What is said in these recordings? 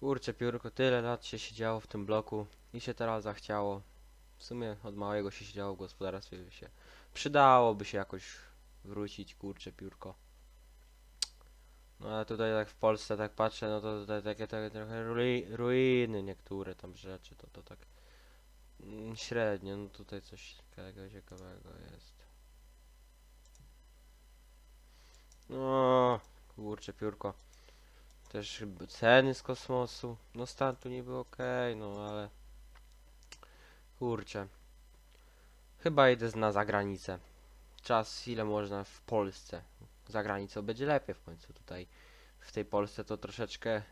Kurczę, piórko, tyle lat się siedziało w tym bloku i się teraz zachciało. W sumie od małego się siedziało w gospodarstwie, by się przydałoby się jakoś wrócić, kurczę, piórko. No ale tutaj tak w Polsce tak patrzę, no to tutaj takie, takie trochę rui, ruiny niektóre tam rzeczy, to to tak mm, średnio, no tutaj coś takiego ciekawego jest. No, kurczę, piórko. Też ceny z kosmosu. No stan tu niby okej, no ale... Kurczę. Chyba z- na zagranicę. Czas ile można w Polsce. Za granicą będzie lepiej w końcu tutaj. W tej Polsce to troszeczkę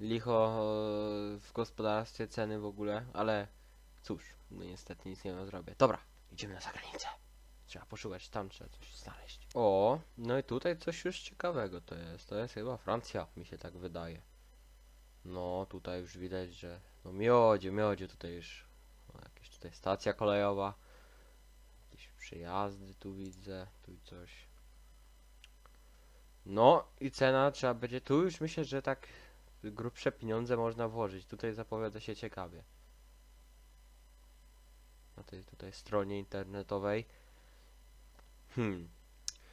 licho e, w gospodarstwie ceny w ogóle, ale cóż, no niestety nic nie zrobię. Dobra, idziemy na zagranicę. Trzeba poszukać tam, trzeba coś znaleźć. O, no i tutaj coś już ciekawego to jest. To jest chyba Francja, mi się tak wydaje. No, tutaj już widać, że no miodzie, miodzie tutaj już no, jakieś tutaj stacja kolejowa. Jakieś przejazdy tu widzę, tu coś. No i cena trzeba będzie, tu już myślę, że tak grubsze pieniądze można włożyć. Tutaj zapowiada się ciekawie. Na tej tutaj stronie internetowej. Hmm.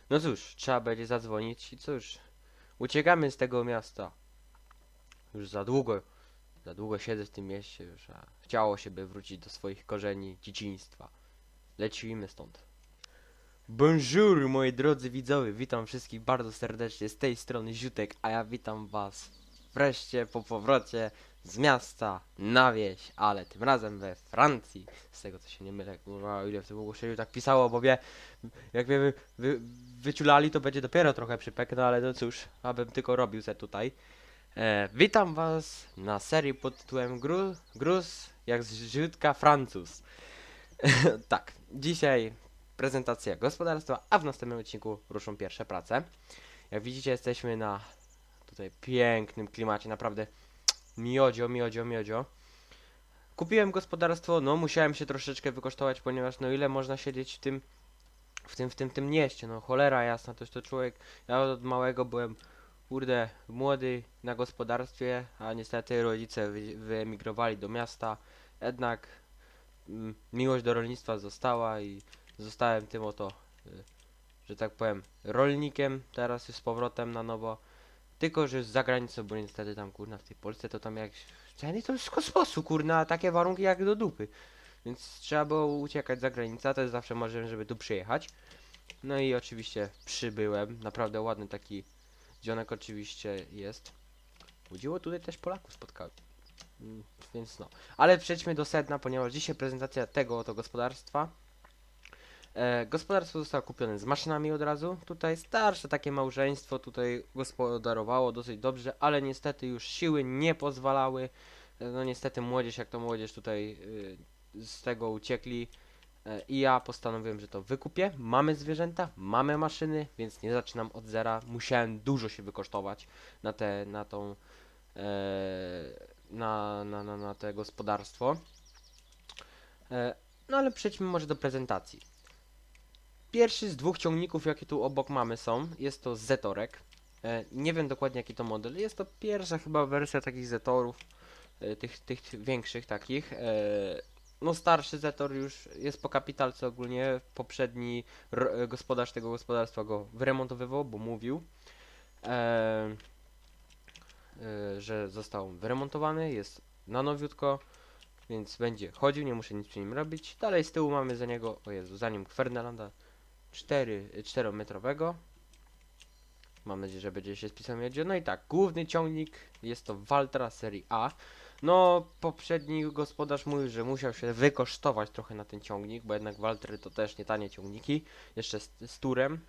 No cóż, trzeba będzie zadzwonić i cóż, uciekamy z tego miasta. Już za długo, za długo siedzę w tym mieście już, a chciało się by wrócić do swoich korzeni dzieciństwa. Lecimy stąd. Bonjour moi drodzy widzowie, witam wszystkich bardzo serdecznie z tej strony Ziutek, a ja witam was wreszcie po powrocie z miasta na wieś, ale tym razem we Francji, z tego co się nie mylę, kurwa, ile w tym ogłoszeniu tak pisało, bo wie, jak mnie wy, wy, wyczulali, to będzie dopiero trochę przypek, no ale no cóż, abym tylko robił se tutaj. E, witam was na serii pod tytułem Gru, Gruz jak z Żydka Francuz. tak, dzisiaj prezentacja gospodarstwa, a w następnym odcinku ruszą pierwsze prace. Jak widzicie, jesteśmy na tutaj pięknym klimacie, naprawdę miodzio, miodzio, miodzio. Kupiłem gospodarstwo, no musiałem się troszeczkę wykosztować, ponieważ no ile można siedzieć w tym w tym, w tym, tym mieście, no cholera jasna, toż to człowiek, ja od małego byłem, kurde, młody na gospodarstwie, a niestety rodzice wy, wyemigrowali do miasta, jednak mm, miłość do rolnictwa została i zostałem tym oto, y, że tak powiem, rolnikiem, teraz już z powrotem na nowo, tylko że z zagranicą, bo niestety tam kurna w tej Polsce to tam jak ceny to z kosmosu kurna, takie warunki jak do dupy. Więc trzeba było uciekać za granicę, to jest zawsze marzeniem, żeby tu przyjechać. No i oczywiście przybyłem. Naprawdę ładny taki dzionek oczywiście jest. Budziło tutaj też Polaków spotkałem. Mm, Więc no. Ale przejdźmy do sedna, ponieważ dzisiaj prezentacja tego oto gospodarstwa. E, gospodarstwo zostało kupione z maszynami od razu. Tutaj starsze takie małżeństwo tutaj gospodarowało dosyć dobrze, ale niestety już siły nie pozwalały. E, No niestety młodzież, jak to młodzież tutaj y, z tego uciekli. E, I ja postanowiłem, że to wykupię. Mamy zwierzęta, mamy maszyny, więc nie zaczynam od zera. Musiałem dużo się wykosztować na te, na tą, e, na, na, na, na te gospodarstwo. E, no ale przejdźmy może do prezentacji. Pierwszy z dwóch ciągników, jakie tu obok mamy są, jest to Zetorek. E, nie wiem dokładnie jaki to model. Jest to pierwsza chyba wersja takich Zetorów, e, tych, tych większych takich. E, no starszy Zetor już jest po kapitalce ogólnie. Poprzedni gospodarz tego gospodarstwa go wyremontowywał, bo mówił, że został wyremontowany, jest na nowiutko, więc będzie chodził, nie muszę nic przy nim robić. Dalej z tyłu mamy za niego, o Jezu, za nim Ferdynanda 4, 4-metrowego. Mam nadzieję, że będzie się spisał miedzie. No i tak, główny ciągnik jest to Valtra serii A. No, poprzedni gospodarz mówił, że musiał się wykosztować trochę na ten ciągnik, bo jednak Waltry to też nie tanie ciągniki, jeszcze z, z turem.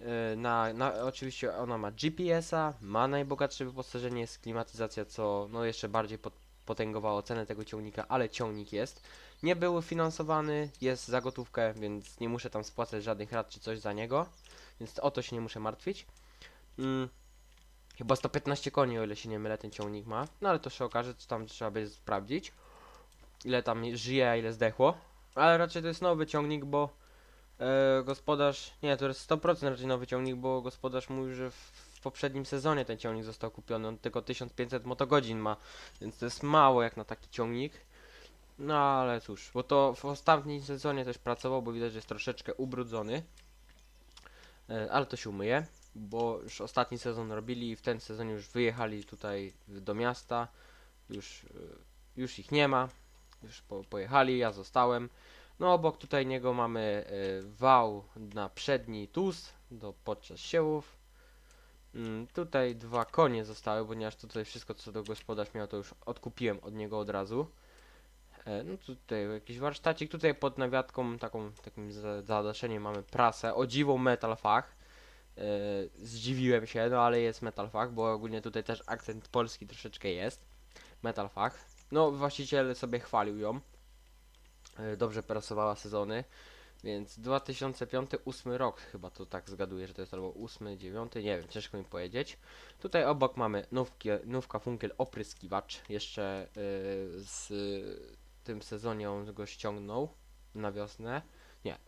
Yy, Na, na, oczywiście ona ma GPS-a, ma najbogatsze wyposażenie, jest klimatyzacja, co no jeszcze bardziej pot, potęgowało cenę tego ciągnika, ale ciągnik jest. Nie był finansowany, jest za gotówkę, więc nie muszę tam spłacać żadnych rat czy coś za niego, więc o to się nie muszę martwić. Mm. Chyba 115 koni, o ile się nie mylę, ten ciągnik ma. No ale to się okaże, co tam trzeba by sprawdzić. Ile tam żyje, a ile zdechło. Ale raczej to jest nowy ciągnik, bo e, gospodarz, nie, to jest 100% raczej nowy ciągnik, bo gospodarz mówił, że w, w poprzednim sezonie ten ciągnik został kupiony, on tylko 1500 motogodzin ma, więc to jest mało jak na taki ciągnik. No ale cóż, bo to w ostatnim sezonie też pracował, bo widać, że jest troszeczkę ubrudzony. E, ale to się umyje, bo już ostatni sezon robili i w ten sezon już wyjechali tutaj do miasta. Już, e, już ich nie ma. Już po, pojechali, ja zostałem. No obok tutaj niego mamy e, wał na przedni tus do podczas siewów. Mm, tutaj dwa konie zostały, ponieważ tutaj wszystko co do gospodarz miał to już odkupiłem od niego od razu. E, no tutaj jakiś warsztacik, tutaj pod nawiatką taką, takim za- zadaszeniem mamy prasę, o dziwo metal fach. E, zdziwiłem się, no ale jest metal fach, bo ogólnie tutaj też akcent polski troszeczkę jest. Metal fach. No właściciel sobie chwalił ją. E, dobrze prasowała sezony. Więc 2005-2008 rok chyba to tak zgaduję, że to jest albo 8, 9, nie wiem, ciężko mi powiedzieć. Tutaj obok mamy nówki, nówka Funkel opryskiwacz. Jeszcze z tym sezonie on go ściągnął na wiosnę. Nie,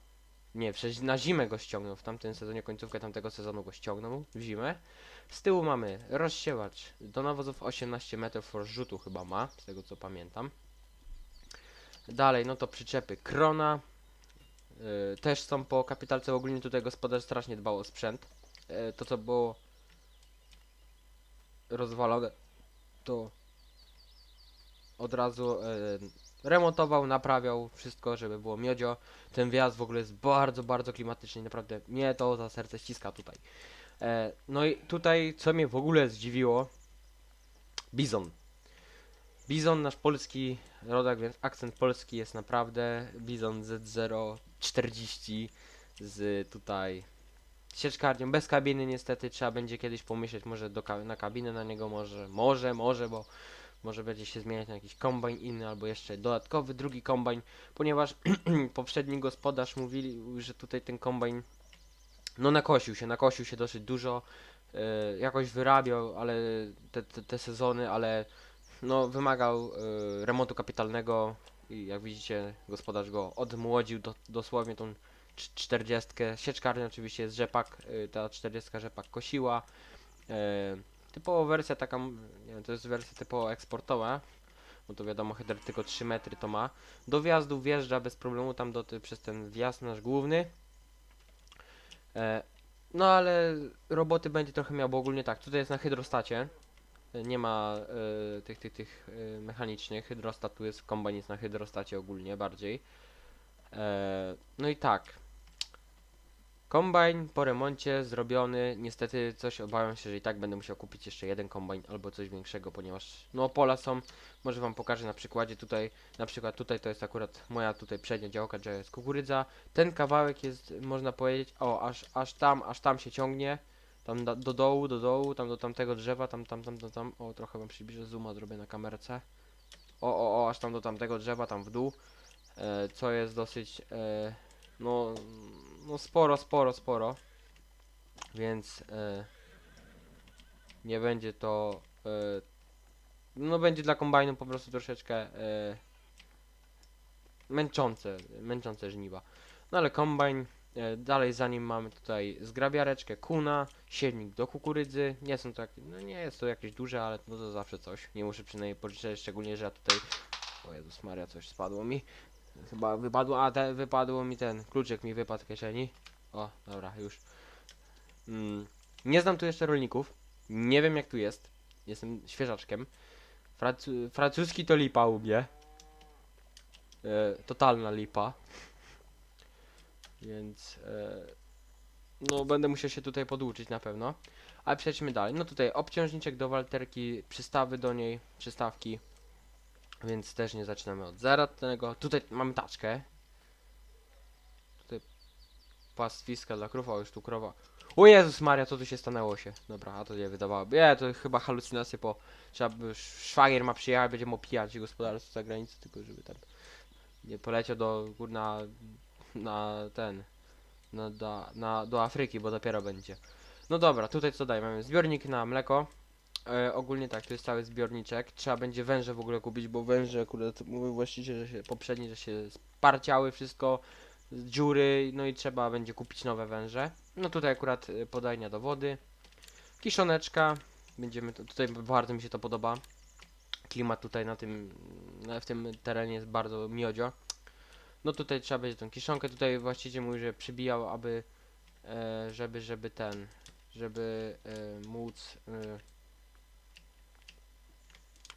nie, przecież na zimę go ściągnął. W tamtym sezonie, końcówkę tamtego sezonu go ściągnął w zimę. Z tyłu mamy rozsiewacz do nawozów 18 metrów rozrzutu chyba ma, z tego co pamiętam. Dalej, no to przyczepy Krona. Yy, też są po kapitalce ogólnie tutaj gospodarz strasznie dbał o sprzęt. Yy, to co było rozwalone, to od razu yy, remontował, naprawiał wszystko, żeby było miodzio. Ten wjazd w ogóle jest bardzo, bardzo klimatyczny, naprawdę mnie to za serce ściska tutaj. E, no i tutaj, co mnie w ogóle zdziwiło, Bizon. Bizon, nasz polski rodak, więc akcent polski jest naprawdę Bizon Z040 z tutaj sieczkarnią, bez kabiny niestety, trzeba będzie kiedyś pomyśleć może do na kabinę na niego, może, może, może, bo może będzie się zmieniać na jakiś kombajn inny, albo jeszcze dodatkowy drugi kombajn, ponieważ poprzedni gospodarz mówili, że tutaj ten kombajn no nakosił się, nakosił się dosyć dużo, e, jakoś wyrabiał, ale te, te, te sezony, ale no wymagał e, remontu kapitalnego i jak widzicie gospodarz go odmłodził do, dosłownie tą cz- 40. Sieczkarnia oczywiście jest rzepak, e, ta 40 rzepak kosiła. Typowo wersja taka, nie wiem, to jest wersja typowo eksportowa, bo to wiadomo header tylko 3 metry to ma. Do wjazdu wjeżdża bez problemu tam do, przez ten wjazd nasz główny. E, no ale roboty będzie trochę miał, bo ogólnie tak, tutaj jest na hydrostacie. E, Nie ma e, tych, tych, tych e, mechanicznych. Hydrostat tu jest, kombajn jest na hydrostacie ogólnie bardziej. E, no i tak. Kombajn po remoncie zrobiony. Niestety coś obawiam się, że i tak będę musiał kupić jeszcze jeden kombajn albo coś większego, ponieważ no pola są. Może wam pokażę na przykładzie tutaj. Na przykład tutaj to jest akurat moja tutaj przednia działka, gdzie jest kukurydza. Ten kawałek jest, można powiedzieć, o, aż, aż tam, aż tam się ciągnie. Tam da, do dołu, do dołu, tam do tamtego drzewa, tam, tam, tam, tam, tam. O, trochę wam przybliżę, zooma zrobię na kamerce. O, o, o, aż tam do tamtego drzewa, tam w dół. E, co jest dosyć, e, no, no sporo, sporo, sporo. Więc e, nie będzie to, e, no będzie dla kombajnu po prostu troszeczkę e, męczące, męczące żniwa. No ale kombajn, dalej za nim mamy tutaj zgrabiareczkę, kuna, siewnik do kukurydzy. Nie są to jak, no nie jest to jakieś duże, ale no to zawsze coś. Nie muszę przynajmniej policzyć, szczególnie, że ja tutaj, o Jezus Maria, coś spadło mi. Chyba wypadło, a te, wypadło mi ten, kluczyk mi wypadł z kieszeni. O, dobra, już. Mm, nie znam tu jeszcze rolników. Nie wiem jak tu jest. Jestem świeżaczkiem. Francu francuski to lipa u mnie. E, totalna lipa. Więc e, no będę musiał się tutaj poduczyć na pewno. Ale przejdźmy dalej. No tutaj obciążniczek do walterki, przystawy do niej, przystawki. Więc też nie zaczynamy od zera tego. Tutaj mamy taczkę. Tutaj pastwiska dla krów, o już tu krowa. O Jezus Maria, co tu się stanęło się? Dobra, a to nie wydawało. Nie, to chyba halucynacje po... Trzeba by... Szwagier ma przyjechać, będzie mu pijać gospodarstwo za granicą, tylko żeby tam... Nie poleciał do... Górna... Na ten... Na, do, na, do Afryki, bo dopiero będzie. No dobra, tutaj co daj? Mamy zbiornik na mleko. E, ogólnie tak, to jest cały zbiorniczek. Trzeba będzie węże w ogóle kupić, bo węże akurat mówił właściciel, że się poprzedni, że się sparciały wszystko. dziury, no i trzeba będzie kupić nowe węże. No tutaj akurat y, podajnia do wody. Kiszoneczka. Będziemy tutaj bardzo mi się to podoba. Klimat tutaj na tym, na, w tym terenie jest bardzo miodzio. No tutaj trzeba będzie tą kiszonkę. Tutaj właściciel mówi, że przybijał, aby, e, żeby, żeby ten, żeby e, móc, e,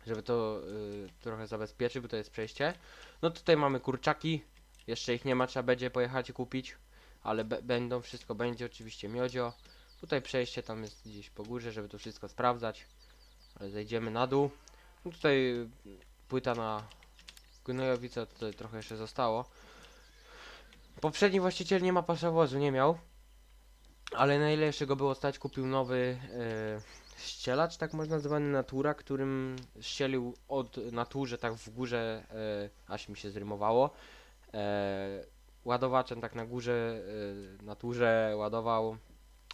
żeby to e, trochę zabezpieczyć, bo to jest przejście. No tutaj mamy kurczaki. Jeszcze ich nie ma, trzeba będzie pojechać i kupić. Ale będą, wszystko będzie oczywiście miodzio. Tutaj przejście tam jest gdzieś po górze, żeby to wszystko sprawdzać. Ale zejdziemy na dół. No tutaj y, płyta na gnojowica tutaj trochę jeszcze zostało. Poprzedni właściciel nie ma pasowozu, nie miał. Ale na ile jeszcze go było stać, kupił nowy e, ścielacz, tak można zwany Natura, którym ścielił od naturze tak w górze, e, aż mi się zrymowało. E, ładowaczem tak na górze, e, naturze ładował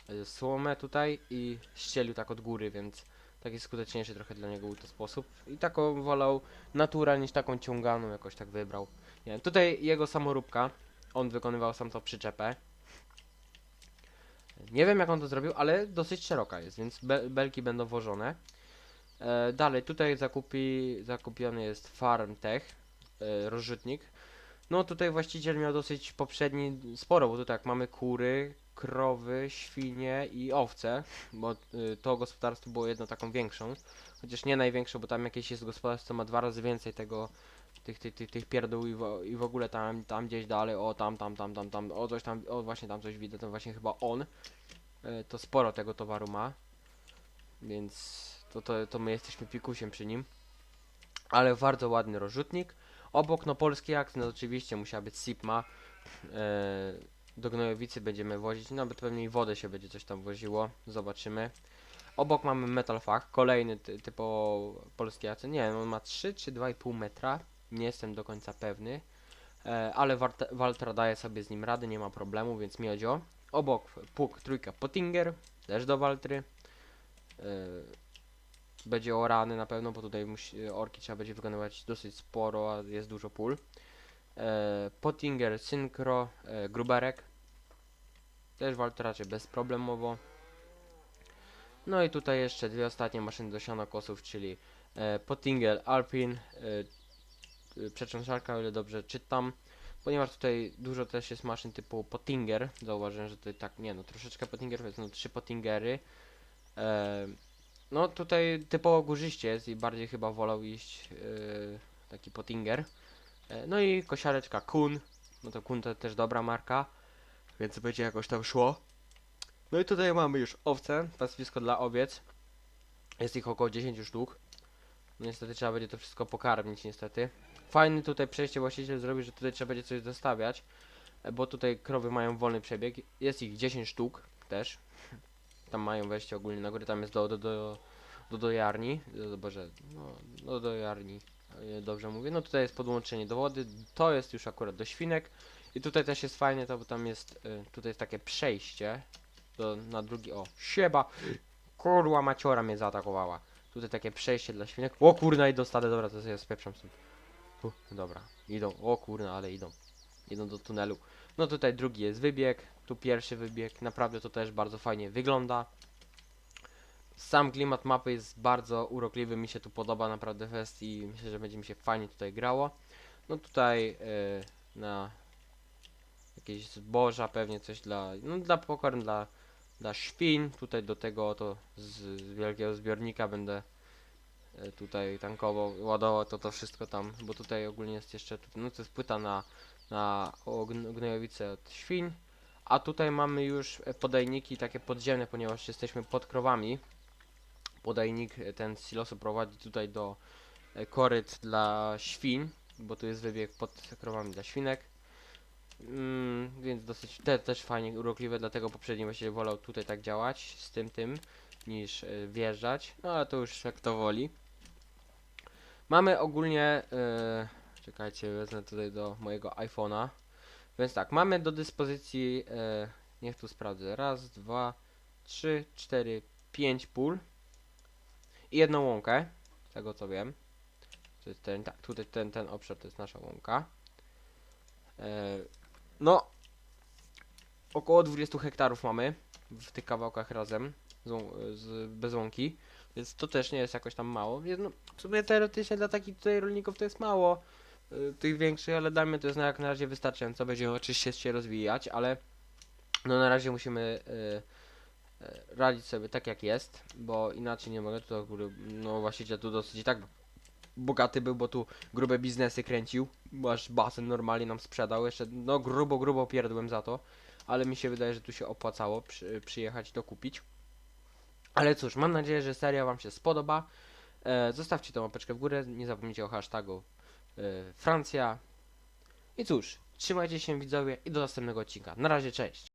e, słomę tutaj i ścielił tak od góry, więc taki skuteczniejszy trochę dla niego był to sposób. I taką wolał natura niż taką ciąganą jakoś tak wybrał. Nie tutaj jego samoróbka, on wykonywał sam to przyczepę. Nie wiem jak on to zrobił, ale dosyć szeroka jest, więc be belki będą włożone. E, dalej, tutaj zakupi, zakupiony jest Farm Tech, e, rozrzutnik. No tutaj właściciel miał dosyć poprzedni sporo, bo tutaj mamy kury, krowy, świnie i owce, bo y, to gospodarstwo było jedno taką większą, chociaż nie największą, bo tam jakieś jest gospodarstwo, ma dwa razy więcej tego, tych, tych, tych, tych pierdół i, wo, i w ogóle tam, tam gdzieś dalej, o tam, tam, tam, tam, tam, o coś tam, o właśnie tam coś widzę, to właśnie chyba on, y, to sporo tego towaru ma, więc to, to, to my jesteśmy pikusiem przy nim, ale bardzo ładny rozrzutnik, obok no polski akt, no oczywiście musiała być Sipma, e, do gnojowicy będziemy wozić, nawet pewnie i wodę się będzie coś tam woziło, zobaczymy. Obok mamy Metal Fach, kolejny ty, typowo polski AC, nie on ma 3 czy 2,5 metra, nie jestem do końca pewny, e, ale Waltra daje sobie z nim rady, nie ma problemu, więc miodzio. Obok pług trójka Pottinger, też do Waltry. E, będzie orany na pewno, bo tutaj musi, orki trzeba będzie wykonywać dosyć sporo, a jest dużo pól. E, Pottinger Synchro e, Gruberek. Też walczy raczej bezproblemowo. No i tutaj jeszcze dwie ostatnie maszyny do sianokosów, czyli e, Pottinger Alpin, e, e, przecząszarka, o ile dobrze czytam. Ponieważ tutaj dużo też jest maszyn typu Pottinger, zauważyłem, że tutaj tak, nie no, troszeczkę Pottinger, więc no trzy Pottingery. E, no tutaj typowo górzyście jest i bardziej chyba wolał iść e, taki Pottinger. E, No i kosiareczka Kun. No to Kun to też dobra marka, więc będzie jakoś tam szło. No i tutaj mamy już owce, pastwisko dla owiec. Jest ich około 10 sztuk. No niestety trzeba będzie to wszystko pokarmić niestety. Fajny tutaj przejście właściciel zrobił, że tutaj trzeba będzie coś zostawiać. e, Bo tutaj krowy mają wolny przebieg. Jest ich 10 sztuk też. Tam mają wejście ogólnie na górę, tam jest do, do, do, do dojarni. Do, boże, no, do dojarni. e, Dobrze mówię. No tutaj jest podłączenie do wody. To jest już akurat do świnek. I tutaj też jest fajnie to, bo tam jest, e, tutaj jest takie przejście do, na drugi, o, sieba. Kurwa maciora mnie zaatakowała. Tutaj takie przejście dla świnek. O kurna i dostanę, dobra, to sobie spieprzam stąd. Dobra, idą, o kurna, ale idą. Idą do tunelu. No tutaj drugi jest wybieg, tu pierwszy wybieg. Naprawdę to też bardzo fajnie wygląda. Sam klimat mapy jest bardzo urokliwy, mi się tu podoba naprawdę fest i myślę, że będzie mi się fajnie tutaj grało. No tutaj e, na jakieś zboża, pewnie coś dla, no dla pokorn, dla, dla świn. Tutaj do tego oto z, z wielkiego zbiornika będę tutaj tankował, ładował to to wszystko tam, bo tutaj ogólnie jest jeszcze, no to jest płyta na, na gnojowice od świń. A tutaj mamy już e, podajniki takie podziemne, ponieważ jesteśmy pod krowami. Podajnik e, ten z silosu prowadzi tutaj do e, koryt dla świn, bo tu jest wybieg pod krowami dla świnek. Mm, więc dosyć te, też fajnie urokliwe, dlatego poprzedni właściwie wolał tutaj tak działać z tym tym niż wjeżdżać, no ale to już jak to woli. Mamy ogólnie, y, czekajcie, wezmę tutaj do mojego iPhone'a. Więc tak, mamy do dyspozycji, y, niech tu sprawdzę, raz, dwa, trzy, cztery, pięć pól i jedną łąkę, z tego co wiem. To jest ten, tak, tutaj ten, ten obszar to jest nasza łąka. E, No, około 20 hektarów mamy w tych kawałkach razem z, z, bez łąki, więc to też nie jest jakoś tam mało. Więc no, w sumie teoretycznie dla takich tutaj rolników to jest mało, y, tych większych, ale dla to jest na jak na razie wystarczająco. Będziemy oczywiście się rozwijać, ale no na razie musimy y, y, radzić sobie tak jak jest, bo inaczej nie mogę. Tu góry, no właściciel tu dosyć i tak bogaty był, bo tu grube biznesy kręcił, aż basen normalnie nam sprzedał, jeszcze no grubo, grubo pierdłem za to, ale mi się wydaje, że tu się opłacało przy, przyjechać to kupić. Ale cóż, mam nadzieję, że seria Wam się spodoba. E, zostawcie tą łapeczkę w górę, nie zapomnijcie o hashtagu e, Francja. I cóż, trzymajcie się widzowie i do następnego odcinka. Na razie, cześć!